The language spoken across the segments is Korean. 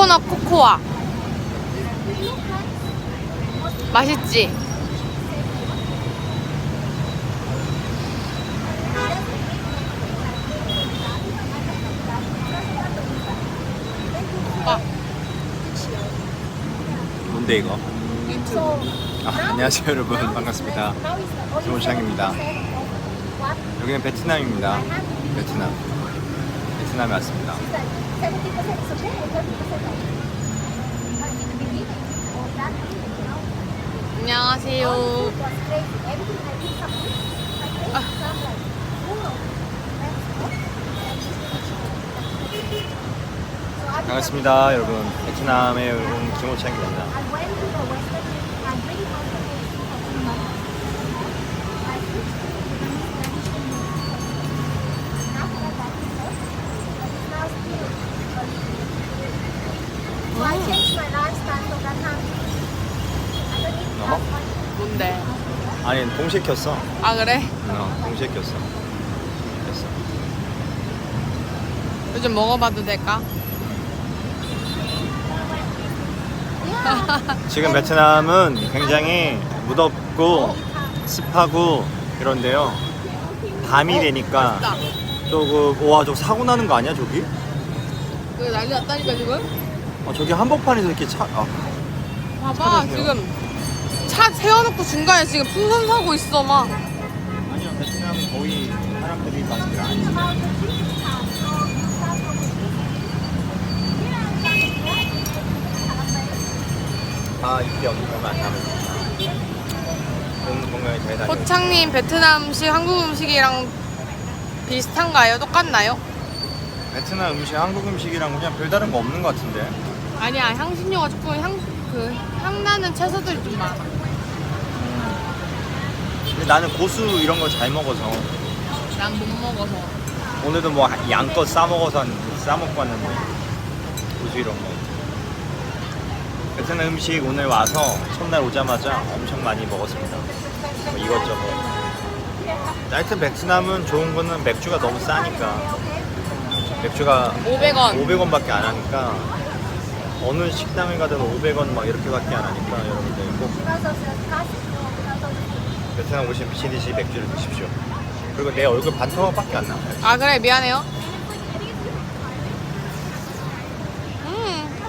코코넛 코코아. 맛있지? 오빠 뭔데 이거? 아, 안녕하세요 여러분 반갑습니다. 김호창입니다. 여기는 베트남입니다. 베트남. 베트남에 왔습니다. 안녕하세요. 반갑습니다 여러분. 베트남에 온 김호창입니다. 아니 동시에 켰어. 아 그래? 어, 동시에 켰어. 켰어. 요즘 먹어봐도 될까? 지금 베트남은 굉장히 무덥고 습하고 이런데요. 밤이 되니까 맛있다. 조금 와저 사고 나는 거 아니야 저기? 그 난리 났다니까 지금? 어, 저기 한복판에서 이렇게 차 아, 봐봐. 지금 차 세워놓고 중간에 지금 풍선 사고 있어 막. 아니요 베트남은 거의 사람들이 마스크를 안 쓰고 아 이때 어디가 만나면 공 공연이 잘 다니고 호창님 베트남식 한국 음식이랑 비슷한가요? 똑같나요? 베트남 음식 한국 음식이랑 그냥 별다른 거 없는 것 같은데 아니야 향신료가 조금 향 그 향나는 채소들이 좀 많아. 근데 나는 고수 이런 거 잘 먹어서. 난 못 먹어서. 오늘도 뭐 양껏 싸 먹어서 싸 먹고 왔는데. 고수 이런 거. 베트남 음식 오늘 와서 첫날 오자마자 엄청 많이 먹었습니다. 뭐 이것저것. 하여튼 베트남은 좋은 거는 맥주가 너무 싸니까. 맥주가 500원. 500원밖에 안 하니까. 어느 식당에 가든 500원 막 이렇게밖에 안 하니까 여러분들 꼭 베트남 오시면 미친 듯이 맥주를 드십시오 그리고 내 얼굴 반토막밖에 안 나와요 아 그래 미안해요. 음.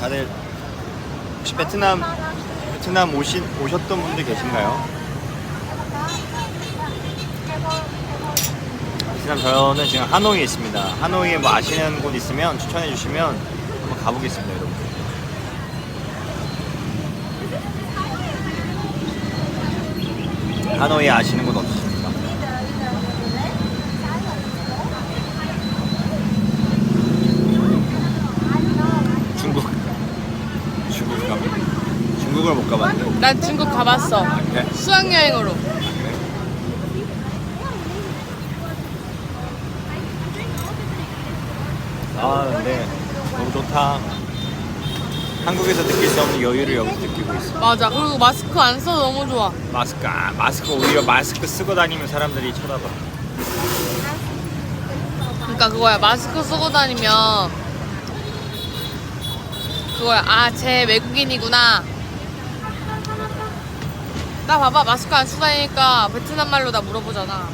다들 혹시 베트남 베트남 오신 오셨던 분들 계신가요? 베트남 저는 지금 하노이에 있습니다. 하노이에 뭐 아시는 곳 있으면 추천해 주시면 한번 가보겠습니다, 여러분. 하노이에 아시는 곳 없으십니까? 중국 중국 가 중국을 못 가봤는데 난 중국 가봤어. 네? 수학여행으로. 아 근데 너무 좋다 한국에서 느낄 수 없는 여유를 여기서 느끼고 있어 맞아. 그리고 마스크 안 써도 너무 좋아. 마스크 아, 마스크 오히려 마스크 쓰고 다니면 사람들이 쳐다봐 그러니까 그거야. 마스크 쓰고 다니면 그거야. 아, 쟤 외국인이구나. 나 봐봐. 마스크 안 쓰고 다니니까 베트남 말로 다 물어보잖아.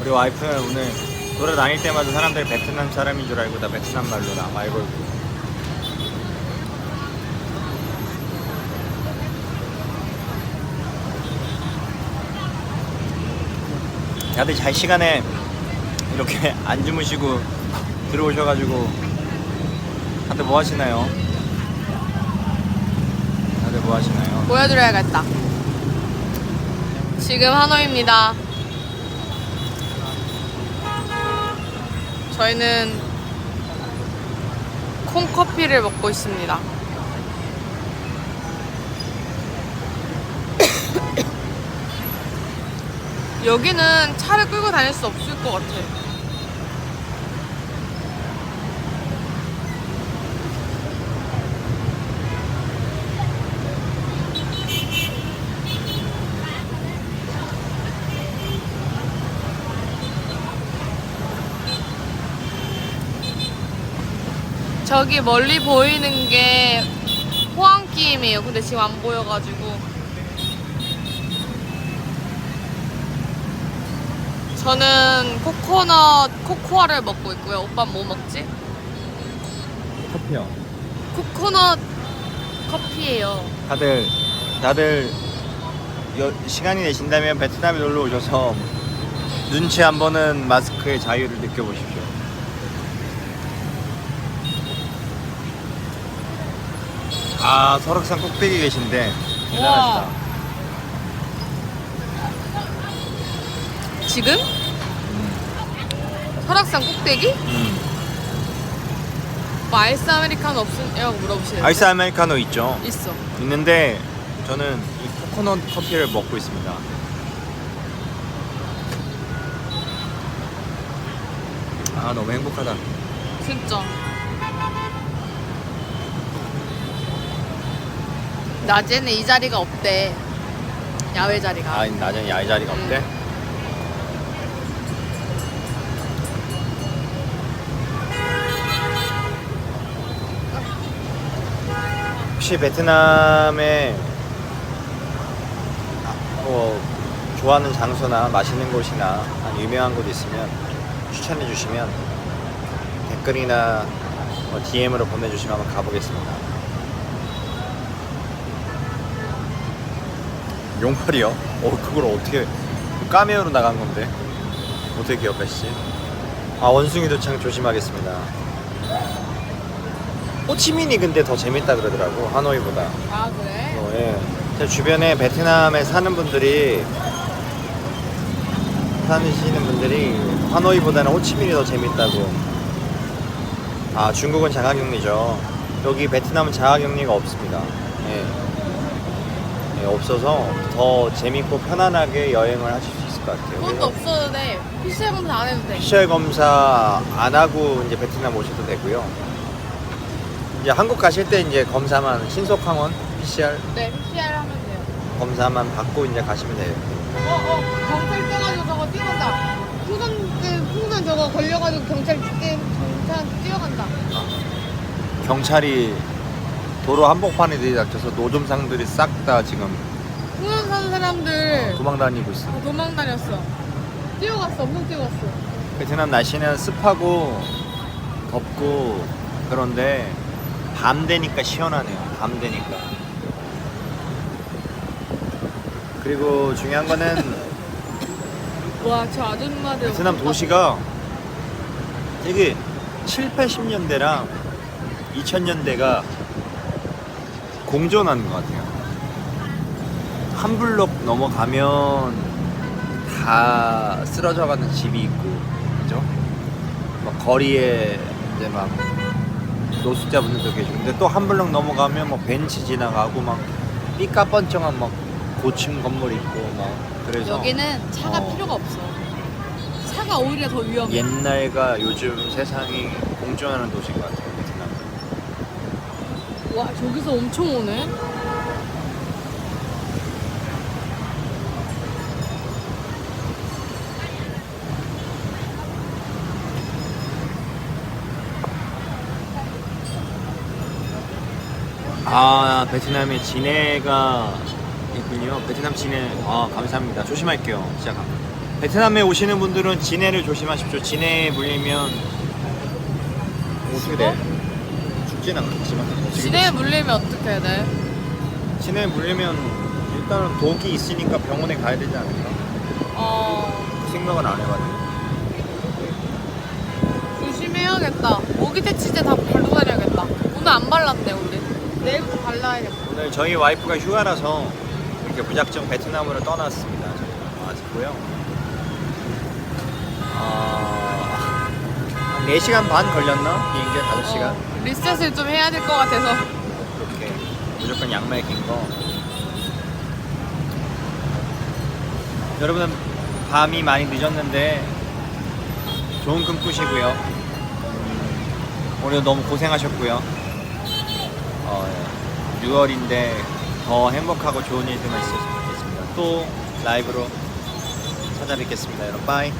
우리 와이프는 오늘 돌아다닐 때마다 사람들이 베트남 사람인 줄 알고 다 베트남 말로 나 말 걸고 다들 잘 시간에 이렇게 안 주무시고 들어오셔가지고 다들 뭐 하시나요? 다들 뭐 하시나요? 보여드려야겠다. 지금 하노이입니다. 저희는 콩커피를 먹고 있습니다. 여기는 차를 끌고 다닐 수 없을 것 같아. 저기 멀리 보이는 게 호안기임이에요. 근데 지금 안 보여가지고. 저는 코코넛 코코아를 먹고 있고요. 오빠 뭐 먹지? 커피요. 코코넛 커피예요. 다들 다들 여- 시간이 되신다면 베트남에 놀러 오셔서 눈치 한 번은 마스크의 자유를 느껴보십시오. 아 설악산 꼭대기 계신데 대단하시다. 지금? 설악산 꼭대기? 음. 뭐 아이스 아메리카노 없으냐고 물어보시는데 아이스 아메리카노 있죠. 있어. 있는데 저는 이 코코넛 커피를 먹고 있습니다. 아 너무 행복하다. 진짜. 낮에는 이 자리가 없대. 야외 자리가. 아 낮엔 야외 자리가 음. 없대. 혹시 베트남에 아, 뭐 좋아하는 장소나 맛있는 곳이나 유명한 곳 있으면 추천해 주시면 댓글이나 뭐 DM으로 보내주시면 한번 가보겠습니다. 용팔이요? 어 그걸 어떻게 까메오로 나간 건데 어떻게 기억하시지? 아 원숭이도 참 조심하겠습니다. 호치민이 근데 더 재밌다 그러더라고 하노이보다. 아 그래? 어, 예. 제 주변에 베트남에 사는 분들이 사시는 분들이 하노이보다는 호치민이 더 재밌다고. 아 중국은 자가격리죠. 여기 베트남은 자가격리가 없습니다. 예. 예, 없어서 더 재밌고 편안하게 여행을 하실 수 있을 것 같아요. 그것도 그래서 없어도 돼. PCR 검사 안 해도 돼. PCR 검사 안 하고 이제 베트남 오셔도 되고요. 이제 한국 가실 때 이제 검사만 신속항원 PCR 네, PCR 하면 돼요. 검사만 받고 이제 가시면 돼요. 어, 어, 경찰 떠가지고 저거 뛰어간다. 풍선, 그, 풍선 저거 걸려가지고 경찰 뛰, 경찰 뛰어간다. 경찰이 도로 한복판에 들이닥쳐서 노점상들이 싹 다 지금 풍선 사는 사람들 도망 다니고 있어. 다 도망 다녔어. 뛰어갔어, 엄청 뛰어갔어. 베트남 날씨는 습하고 덥고 그런데 밤 되니까 시원하네요. 밤 되니까. 그리고 중요한 거는 와, 저 아줌마들. 베트남 도시가 되게 7, 80년대랑 2000년대가 공존하는 것 같아요. 한 블록 넘어가면 다 쓰러져가는 집이 있고, 그죠? 막 거리에 이제 막 노숙자분들도 계시고, 근데 또 한 블록 넘어가면 뭐 벤치 지나가고 막 삐까뻔쩍한 막 고층 건물 있고 막 그래서 여기는 차가 어. 필요가 없어. 차가 오히려 더 위험해. 옛날과 요즘 세상이 공존하는 도시인 것 같아요, 베트남. 와, 저기서 엄청 오네. 아, 베트남에 진해가 있군요. 베트남 진해. 아, 감사합니다. 조심할게요. 감. 베트남에 오시는 분들은 진해를 조심하십시오. 진해에 물리면 어떻게 돼? 죽지는 않겠지만 지뢰에 돼? 물리면 어떻게 해야 돼? 진해에 물리면 일단은 독이 있으니까 병원에 가야 되지 않을까? 어, 그 생각은 안 해봤네. 조심해야겠다. 모기 퇴치제 다 바르고 다녀야겠다. 오늘 안 발랐네, 우리. 내일부터 발라야겠다. 오늘 저희 와이프가 휴가라서 이렇게 무작정 베트남으로 떠났습니다. 저희가 아쉽고요. 아, 한 4시간 반 걸렸나? 비행기에 5시간? 어, 리셋을 좀 해야 될 것 같아서. 그렇게 무조건 양말 낀 거. 여러분은 밤이 많이 늦었는데 좋은 꿈 꾸시고요. 음, 오늘 너무 고생하셨고요. 어, 6월인데 더 행복하고 좋은 일들만 있었으면 좋겠습니다. 또 라이브로 찾아뵙겠습니다. 여러분, 빠이.